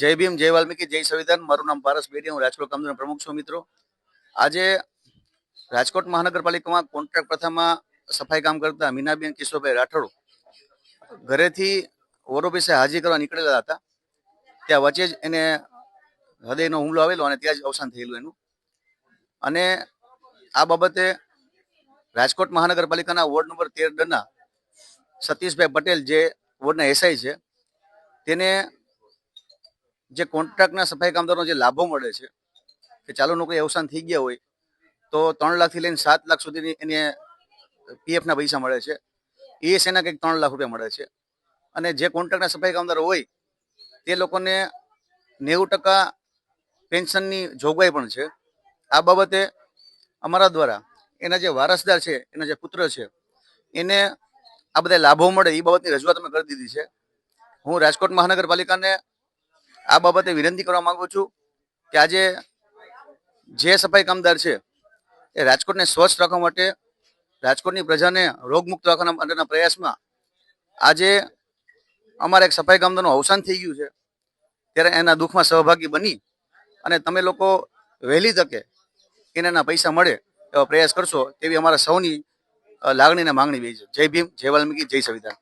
જય ભીમ, જય વાલ્મીકી, જય સંવિધાન. મારું નામ પારસ બેરી હું રાજકોટ કામદાર પ્રમુખ છું મિત્રો. આજે રાજકોટ મહાનગરપાલિકામાં કોન્ટ્રાક્ટ પ્રથામાં સફાઈ કામ કરતા મીનાબેન કિશોરભાઈ રાઠોડ ઘરેથી ઓરોફિસે હાજરી કરવા નીકળેલા હતા. ત્યાં વચ્ચે જ એને હૃદયનો હુમલો આવેલો અને ત્યાં જ અવસાન થયેલું એનું. અને આ બાબતે રાજકોટ મહાનગરપાલિકાના વોર્ડ નંબર તેર ડના સતીશભાઈ પટેલ, જે વોર્ડના એસઆઈ છે, તેને જે કોન્ટ્રાક્ટના સફાઈ કામદારો જે લાભો મળે છે, કે ચાલુ નોકરી અવસાન થઈ ગયા હોય, તો ત્રણ લાખથી લઈને સાત લાખ સુધીની એને પીએફના પૈસા મળે છે. ઈએસઆઈના કંઈક ત્રણ લાખ રૂપિયા મળે છે. અને જે કોન્ટ્રાક્ટના સફાઈ કામદારો હોય, તે લોકોને નેવું ટકા પેન્શનની જોગવાઈ પણ છે. આ બાબતે અમારા દ્વારા એના જે વારસદાર છે, એના જે પુત્ર છે, એને આ બધા લાભો મળે, એ બાબતની રજૂઆત અમે કરી દીધી છે. હું રાજકોટ મહાનગરપાલિકાને આ બાબતે વિનંતી કરવા માંગુ છું કે આજે જે સફાઈ કામદાર છે, એ રાજકોટને સ્વચ્છ રાખવા માટે, રાજકોટની પ્રજાને રોગમુક્ત રાખવાના માટેના પ્રયાસમાં આજે અમારા એક સફાઈ કામદારનું અવસાન થઈ ગયું છે. ત્યારે એના દુઃખમાં સહભાગી બની અને તમે લોકો વહેલી તકે એને પૈસા મળે એવો પ્રયાસ કરશો તેવી અમારા સૌની લાગણી અને માંગણી બી જય ભીમ, જય વાલ્મીકી, જય સંવિધાન.